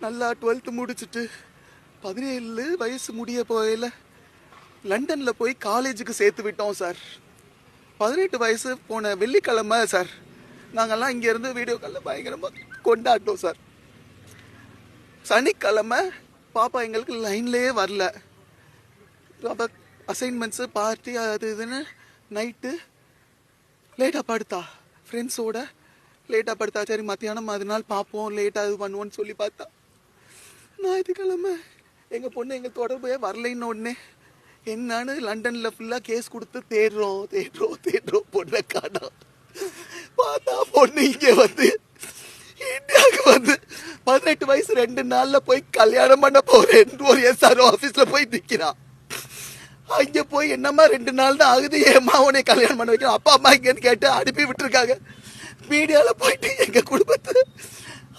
நல்லா டுவெல்த்து முடிச்சுட்டு பதினேழு வயசு முடிய போகையில் லண்டனில் போய் காலேஜுக்கு சேர்த்து விட்டோம் சார் பதினெட்டு வயசு போன வெள்ளிக்கிழமை சார் நாங்கள்லாம் இங்கேருந்து வீடியோ காலில் பயங்கரமாக கொண்டாட்டோம் சார் சனிக்கிழமை பாப்பா எங்களுக்கு லைன்லேயே வரல. அப்போ அசைன்மெண்ட்ஸு பார்ட்டி அது இதுன்னு நைட்டு லேட்டாக படுத்தா ஃப்ரெண்ட்ஸோட லேட்டாக படுத்தா சரி மத்தியானம் மறுநாள் பார்ப்போம் லேட்டாக இது பண்ணுவோன்னு சொல்லி பார்த்தா. ஞாயிற்றுக்கிழமை எங்கள் பொண்ணு எங்கள் தொடர்பே வரலைன்னு உடனே என்னன்னு லண்டனில் ஃபுல்லாக கேஸ் கொடுத்து தேடுறோம் தேடுறோம் தேடுறோம் பொண்ணை காணோம் பார்த்தா பொண்ணு இங்கே வந்து இந்தியாவுக்கு வந்து பதினெட்டு வயசு ரெண்டு நாளில் போய் கல்யாணம் பண்ண போகிறேன் ஒரு எஸ்ஆர்ஓ ஆஃபீஸில் போய் நிற்கிறான் அங்கே போய் என்னம்மா ரெண்டு நாள் தான் ஆகுது ஏம்மா உன்னை கல்யாணம் பண்ண வைக்கணும் அப்பா அம்மா இங்கேன்னு கேட்டு அனுப்பி விட்டுருக்காங்க. மீடியாவில் போயிட்டு எங்கள் குடும்பத்தை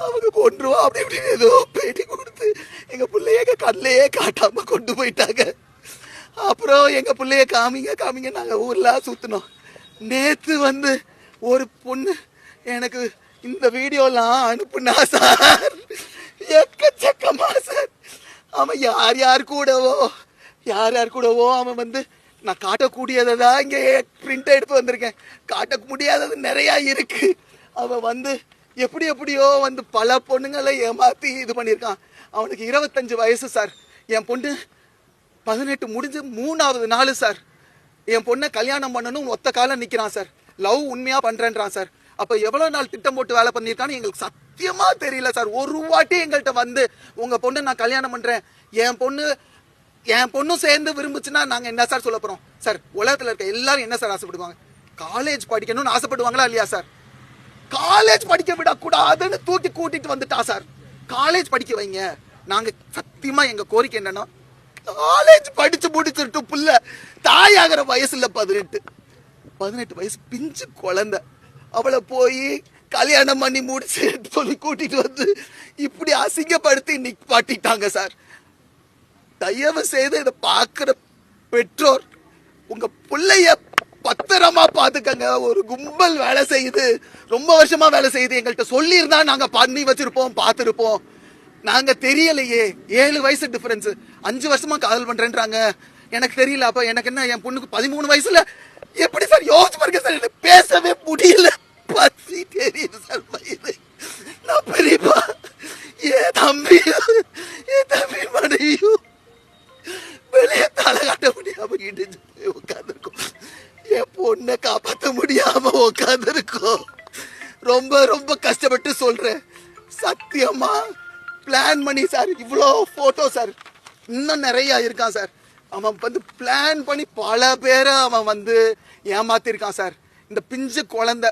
அவங்க கொண்டுருவோம் அப்படி இப்படி ஏதோ பேட்டி கொடுத்து எங்கள் பிள்ளைய எங்கள் கண்ணிலேயே காட்டாமல் கொண்டு போயிட்டாங்க. அப்புறம் எங்கள் பிள்ளைய காமிங்க காமிங்க நாங்கள் ஊரெலாம் சுற்றினோம் நேற்று வந்து ஒரு பொண்ணு எனக்கு இந்த வீடியோலாம் அனுப்புனா சார். எக்கச்சக்கமா சார். அவன் யார் யார் கூடவோ யார் யார் கூடவோ அவன் வந்து நான் காட்டக்கூடியதை தான் இங்கே பிரிண்ட் எடுத்து வந்திருக்கேன். காட்ட முடியாதது நிறையா இருக்குது அவன் வந்து எப்படி எப்படியோ வந்து பல பொண்ணுங்களை ஏமாற்றி இது பண்ணியிருக்கான். அவனுக்கு இருபத்தஞ்சு வயசு சார் என் பொண்ணு பதினெட்டு முடிஞ்சு மூணாவது நாள் சார் என் பொண்ணை கல்யாணம் பண்ணணும் ஒத்த காலம் நிற்கிறான் சார் லவ் உண்மையாக பண்ணுறேன்றான் சார் அப்போ எவ்வளோ நாள் திட்டம் போட்டு வேலை பண்ணியிருக்கான்னு எங்களுக்கு சத்தியமாக தெரியல சார் ஒரு வாட்டி எங்கள்கிட்ட வந்து உங்கள் பொண்ணை நான் கல்யாணம் பண்ணுறேன் என் பொண்ணு என் பொண்ணும் சேர்ந்து விரும்புச்சுன்னா நாங்கள் என்ன சார் சொல்ல போகிறோம் சார் உலகத்தில் இருக்க எல்லாரும் என்ன சார் ஆசைப்படுவாங்க? காலேஜ் படிக்கணும்னு ஆசைப்படுவாங்களா இல்லையா சார்? காலேஜ் படிக்க விடக்கூடாதுன்னு தூக்கி கூட்டிட்டு வந்துட்டா சார். காலேஜ் படிக்க வைங்க. நாங்க சத்தியமா எங்க கோரிக்கை என்னன்னா காலேஜ் படிச்சு முடிச்சிட்டு புள்ள தாயாகிற வயசு இல்ல பதினெட்டு. பதினெட்டு வயசு பிஞ்சு குழந்தை. அவளை போய் கல்யாணம் பண்ணி முடிச்சு சொல்லி கூட்டிட்டு வந்து இப்படி அசிங்கப்படுத்தி நிப்பாட்டிட்டாங்க சார். தயவு செய்து இதை பார்க்குற பெற்றோர் உங்கள் பிள்ளைய பத்திரமா பார்த்துக்கங்க. ஒரு கும்பல் வேலை செய்யுது ரொம்ப வருஷமா வேலை செய்யுது. எங்கள்கிட்ட சொல்லியிருந்தா நாங்கள் பண்ணி வச்சிருப்போம் பார்த்துருப்போம். நாங்கள் தெரியலையே ஏழு வயசு டிஃபரன்ஸ் அஞ்சு வருஷமா காதல் பண்றேன்றாங்க. எனக்கு தெரியல அப்போ எனக்கு என்ன என் பொண்ணுக்கு பதிமூணு வயசுல? எப்படி சார் யோசிச்சு பாருங்க சார் எனக்கு பேசவே முடியல. பசி தெரியுது சார் நான் பெரியப்பா. ஏன் தம்பி? ஏ தம்பி? முடியாம உட்காந்துருக்கோம் என் பொண்ணை காப்பாற்ற முடியாம உட்காந்துருக்கோம் ரொம்ப ரொம்ப கஷ்டப்பட்டு சொல்றேன். சத்தியமா? பிளான் பண்ணி சார் இவ்வளோ போட்டோ சார் இன்னும் நிறையா இருக்கான் சார் அவன் வந்து பிளான் பண்ணி பல பேரை அவன் வந்து ஏமாத்திருக்கான் சார் இந்த பிஞ்சு குழந்த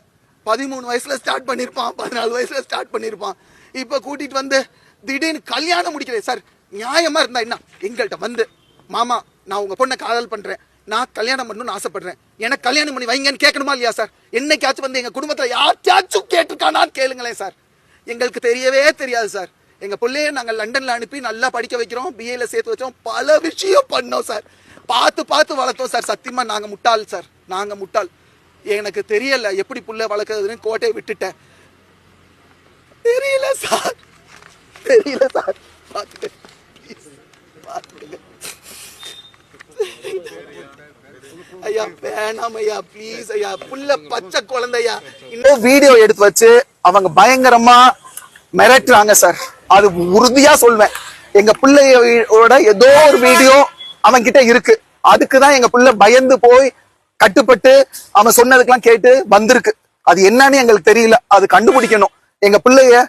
பதிமூணு வயசில் ஸ்டார்ட் பண்ணியிருப்பான் பதினாலு வயசில் ஸ்டார்ட் பண்ணியிருப்பான் இப்போ கூட்டிகிட்டு வந்து திடீர்னு கல்யாணம் முடிக்கிறேன் சார் நியாயமாக இருந்தா என்ன? எங்கள்கிட்ட வந்து மாமா நான் உங்கள் பொண்ணை காதல் பண்ணுறேன் நான் கல்யாணம் பண்ணணும்னு ஆசைப்படுறேன். எனக்கு கல்யாணம் பண்ணி வைங்கன்னு கேட்கணுமா இல்லையா சார்? என்னைக்காச்சும் வந்து எங்கள் குடும்பத்தில் யார்ச்சாச்சும் கேட்டிருக்கானான்னு கேளுங்களேன் சார். எங்களுக்கு தெரியவே தெரியாது சார். எங்கள் பிள்ளைய நாங்கள் லண்டனில் அனுப்பி நல்லா படிக்க வைக்கிறோம் பிஏல சேர்த்து வச்சோம் பல விஷயம் பண்ணோம் சார். பார்த்து பார்த்து வளர்த்தோம் சார். சத்தியமாக நாங்கள் முட்டாள் சார். நாங்கள் முட்டாள். எனக்கு தெரியல எப்படி புள்ள வளர்க்குறதுன்னு கோட்டையை விட்டுட்டேன். தெரியல சார். தெரியல ஐயா வேணாம் ஐயா ப்ளீஸ் ஐயா புள்ள பச்சை குழந்தையா. இன்னும் வீடியோ எடுத்து வச்சு அவங்க பயங்கரமா மிரட்டுறாங்க சார் அது உறுதியா சொல்வேன். எங்க பிள்ளையோட ஏதோ ஒரு வீடியோ அவன் கிட்ட இருக்கு. அதுக்கு தான் எங்க பிள்ளை பயந்து போய் கட்டுப்பட்டு அவன் சொன்னதுக்கெல்லாம் கேட்டு வந்திருக்கு. அது என்னன்னு எங்களுக்கு தெரியல. அது கண்டுபிடிக்கணும். எங்க பிள்ளைய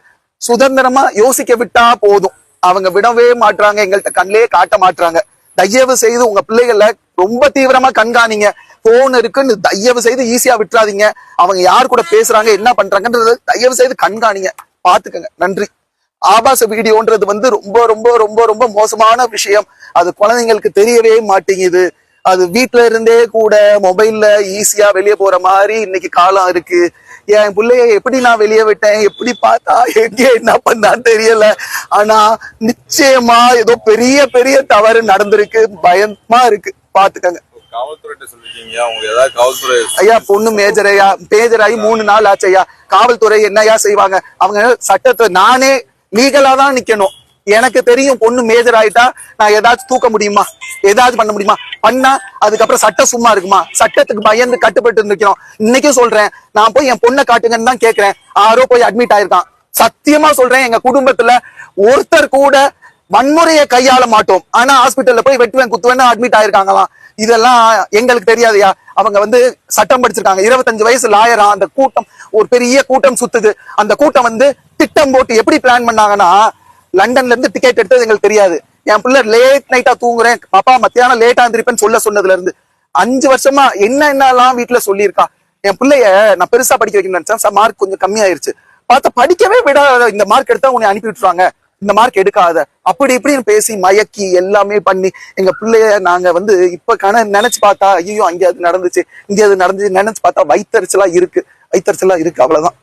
சுதந்திரமா யோசிக்க விட்டா போதும். அவங்க விடவே மாட்றாங்க. எங்கள்கிட்ட கண்ணிலே காட்ட மாட்டாங்க தயவு செய்து உங்க பிள்ளைகளை ரொம்ப தீவிரமா கண்காணிங்க. போன் இருக்குன்னு தயவு செய்து ஈஸியா விட்டுறாதீங்க. அவங்க யார் கூட பேசுறாங்க என்ன பண்றாங்கன்றது தயவு செய்து கண்காணிங்க. பாத்துக்கங்க நன்றி. ஆபாச வீடியோன்றது வந்து ரொம்ப ரொம்ப ரொம்ப ரொம்ப மோசமான விஷயம். அது குழந்தைங்களுக்கு தெரியவே மாட்டேங்குது. அது வீட்ல இருந்தே கூட மொபைல்ல ஈஸியா வெளியே போற மாதிரி இன்னைக்கு காலம் இருக்கு. என் பிள்ளைய எப்படி நான் வெளியே விட்டேன்? எப்படி பார்த்தா எங்க என்ன பண்ணான்னு தெரியல. ஆனா நிச்சயமா ஏதோ பெரிய பெரிய தவறு நடந்திருக்கு. பயமா இருக்கு. பாத்துக்கங்க ஐயா பொண்ணு மேஜர் ஐயா மேஜர் ஆகி மூணு நாள் ஆச்சு ஐயா. காவல்துறை என்னையா செய்வாங்க? அவங்க சட்டத்தை நானே லீகலா தான் நிக்கணும். எனக்கு தெரியும் பொண்ணு மேஜர் ஆயிட்டா நான் ஏதாச்சும் தூக்க முடியுமா? ஏதாச்சும் பண்ண முடியுமா? பண்ணா அதுக்கப்புறம் சட்டம் சும்மா இருக்குமா? சட்டத்துக்கு பயந்து கட்டுப்பட்டு நிக்கிறோம். இன்னைக்கும் சொல்றேன். நான் போய் என் பொண்ணை காட்டுங்கன்னு தான் கேட்கிறேன் ஆரோ போய் அட்மிட் ஆயிருக்கான். சத்தியமா சொல்றேன் எங்க குடும்பத்துல ஒருத்தர் கூட வன்முறையை கையாள மாட்டோம். ஆனா ஹாஸ்பிட்டல்ல போய் வெட்டுவேன் குத்துவேன் அட்மிட் ஆயிருக்காங்களாம். இதெல்லாம் எங்களுக்கு தெரியாதையா? அவங்க வந்து சட்டம் படிச்சிருக்காங்க. இருபத்தஞ்சு வயசு லாயரா அந்த கூட்டம் ஒரு பெரிய கூட்டம் சுத்துது. அந்த கூட்டம் வந்து திட்டம் போட்டு எப்படி பிளான் பண்ணாங்கன்னா லண்டன்ல இருந்து டிக்கெட் எடுத்தது எங்களுக்கு தெரியாது. என் பிள்ளை லேட் நைட்டா தூங்குறேன். பாப்பா மத்தியானம் லேட்டா இருந்திருப்பேன்னு சொல்ல சொன்னதுல இருந்து. அஞ்சு வருஷமா என்ன என்னெல்லாம் வீட்டுல சொல்லியிருக்கா. என் பிள்ளைய நான் பெருசா படிக்க வைக்கணும்னு நினைச்சேன். மார்க் கொஞ்சம் கம்மியாயிருச்சு. பார்த்தா படிக்கவே விடாத இந்த மார்க் எடுத்தா உன்னை அனுப்பி விட்டுருவாங்க. இந்த மார்க் எடுக்காத. அப்படி இப்படின்னு பேசி மயக்கி எல்லாமே பண்ணி எங்க பிள்ளைய நாங்க வந்து இப்ப கண நினைச்சு பார்த்தா ஐயோ அங்கே அது நடந்துச்சு இங்க அது நடந்துச்சு நினைச்சு பார்த்தா வைத்தறிச்சலா இருக்கு. வைத்தறிச்சலா இருக்கு. அவ்வளவுதான்.